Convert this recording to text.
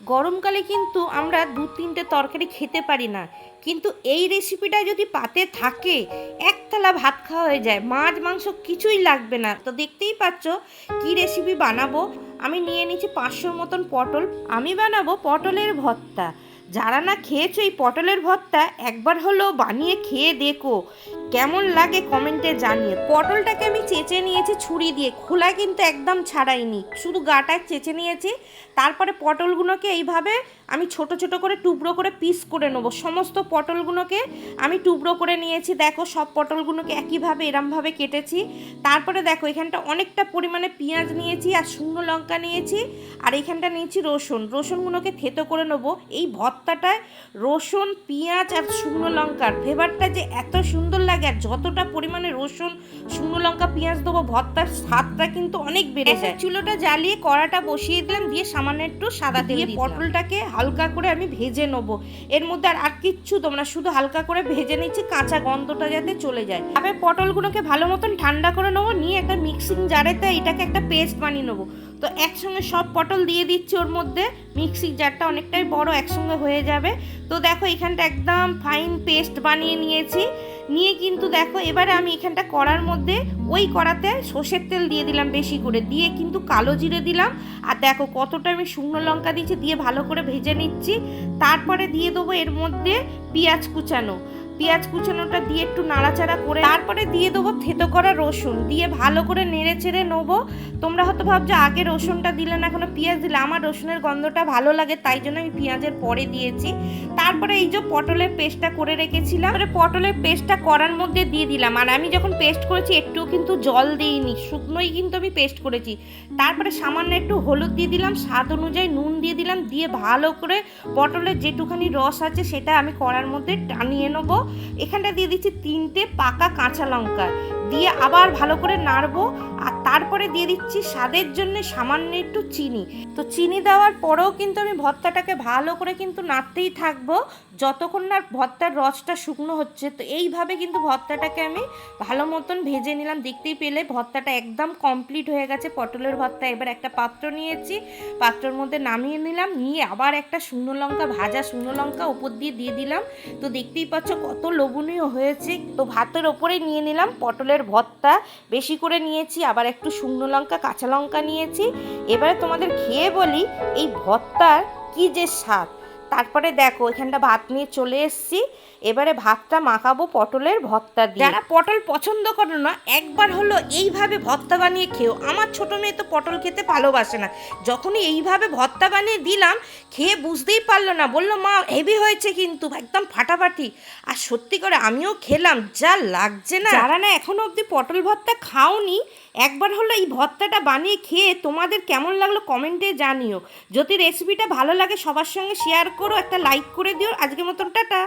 গরমকালে কিন্তু আমরা দু তিনটে তরকারি খেতে পারি না। কিন্তু এই রেসিপিটা যদি পাতে থাকে, এক থালা ভাত খাওয়া হয়ে যায়। মাছ, মাংস কিছুই লাগবে না। তো দেখতেই পাচ্ছ কি রেসিপি বানাবো? আমি নিয়ে নিচ্ছি পাঁচশোর মতন পটল। আমি বানাবো পটলের ভর্তা। যারা না খেয়েছো এই পটলের ভর্তা, একবার হলেও বানিয়ে খেয়ে দেখো। কেমন লাগে কমেন্টে জানিয়ে। পটলটাকে আমি চেঁচে নিয়েছি ছুরি দিয়ে। খোলা কিন্তু একদম ছাড়াইনি। শুধু গাটা চেঁচে নিয়েছি। তারপরে পটলগুলোকে এইভাবে আমি ছোট ছোট করে টুকরো করে পিস করে নেব। সমস্ত পটলগুলোকে আমি টুকরো করে নিয়েছি। দেখো সব পটলগুলোকে একইভাবে, এরমভাবে কেটেছি। তারপরে দেখো এখানটা অনেকটা পরিমাণে পেঁয়াজ নিয়েছি আর শুকনো লঙ্কা নিয়েছি। আর এখানটা নিয়েছি রসুন। রসুনগুলোকে থেতো করে নেব। এই ভর্তাটায় রসুন, পেঁয়াজ আর শুকনো লঙ্কার ফ্লেভারটা যে এত সুন্দর লাগে আর যতটা পরিমাণে রসুন শুকনো লঙ্কা পেঁয়াজ দেবো ভর্তার স্বাদটা কিন্তু অনেক বেড়ে যায়। চুলোটা জ্বালিয়ে কড়াটা বসিয়ে দিলাম দিয়ে সামান্য একটু সাদা তেল দিয়ে পটলটাকে হালকা করে আমি ভেজে নেব। এর মধ্যে আর আর কিচ্ছু তোমরা শুধু হালকা করে ভেজে নিচ্ছি কাঁচা গন্ধটা যাতে চলে যায়। তবে পটলগুলোকে ভালো মতন ঠান্ডা করে নেব নিয়ে একটা মিক্সিং জারেতে এটাকে একটা পেস্ট বানিয়ে নেব। তো একসঙ্গে সব পটল দিয়ে দিচ্ছি ওর মধ্যে মিক্সিং জারটা অনেকটাই বড় একসঙ্গে হয়ে যাবে। তো দেখো এখানটা একদম ফাইন পেস্ট বানিয়ে নিয়েছি। নিয়ে কিন্তু দেখো, এবারে আমি এখানটা কড়ার মধ্যে ওই কড়াতে সর্ষের তেল দিয়ে দিলাম বেশি করে। দিয়ে কিন্তু কালো জিরে দিলাম। আর দেখো কতটা আমি শুকনো লঙ্কা দিচ্ছি দিয়ে ভালো করে ভেজে নিচ্ছি। তারপরে দিয়ে দেবো এর মধ্যে পেঁয়াজ কুচানো। পেঁয়াজ কুচানোটা দিয়ে একটু নাড়াচাড়া করে তারপরে দিয়ে দেবো থেতো করা রসুন। দিয়ে ভালো করে নেড়ে চেড়ে নেব। তোমরা হয়তো ভাবছ, আগে রসুনটা দিলে না, এখনও পেঁয়াজ দিলে। আমার রসুনের গন্ধটা ভালো লাগে, তাই জন্য আমি পেঁয়াজের পরে দিয়েছি। তারপরে এই যে পটলের পেস্টটা করে রেখেছিলাম পটলের পেস্টটা করার মধ্যে দিয়ে দিলাম। আর আমি যখন পেস্ট করেছি, একটুও কিন্তু জল দিইনি। শুকনোই কিন্তু আমি পেস্ট করেছি। তারপরে সামান্য একটু হলুদ দিয়ে দিলাম। স্বাদ অনুযায়ী নুন দিয়ে দিলাম। দিয়ে ভালো করে পটলের যেটুখানি রস আছে, সেটা আমি কড়ার মধ্যে টানিয়ে নেব। এখানটা দিয়ে দিচ্ছি তিনটে পাকা কাঁচা লঙ্কা। দিয়ে আবার ভালো করে নাড়বো আর তারপরে দিয়ে দিচ্ছি স্বাদের জন্য সামান্য একটু চিনি। তো চিনি দেওয়ার পরেও কিন্তু আমি ভর্তাটাকে ভালো করে কিন্তু নাড়তেই থাকব। যতক্ষণ না ভর্তার রসটা শুকনো হচ্ছে, তো এইভাবে কিন্তু ভর্তাটাকে আমি ভালো মতন ভেজে নিলাম। দেখতেই পেলে ভর্তাটা একদম কমপ্লিট হয়ে গেছে। পটলের ভর্তা এবার একটা পাত্র নিয়েছি, পাত্রর মধ্যে নামিয়ে নিলাম। নিয়ে আবার একটা শুকনো লঙ্কা, ভাজা শুকনো লঙ্কা ওপর দিয়ে দিয়ে দিলাম। তো দেখতেই পাচ্ছ কত লোভনীয় হয়েছে। তো ভাতের ওপরেই নিয়ে নিলাম। পটলের ভর্তা বেশি করে নিয়েছি, আবার একটু শুকনো লঙ্কা, কাঁচা লঙ্কা নিয়েছি। এবারে তোমাদের খেয়ে বলি, এই ভর্তার কী যে স্বাদ। তারপরে দেখো এখানটা ভাত নিয়ে চলে এসেছি। এবারে ভাতটা মাখাবো পটলের ভর্তা দিয়ে। যারা পটল পছন্দ করো না একবার হলো এইভাবে ভর্তা বানিয়ে খেও। আমার ছোট মেয়ে তো পটল খেতে ভালোবাসে না। যখনই এইভাবে ভর্তা বানিয়ে দিলাম খেয়ে বুঝতেই পারল না। বলল মা হেভি হয়েছে কিন্তু একদম ফাটাফাটি। আর সত্যি করে আমিও খেলাম যা লাগছে না। যারা না এখনও অবধি পটল ভর্তা খাওনি একবার হলো এই ভর্তাটা বানিয়ে খেয়ে তোমাদের কেমন লাগল কমেন্টে জানিও। যদি রেসিপিটা ভালো লাগে সবার সঙ্গে শেয়ার করো একটা লাইক করে দিও। আজকের মতন টাটা।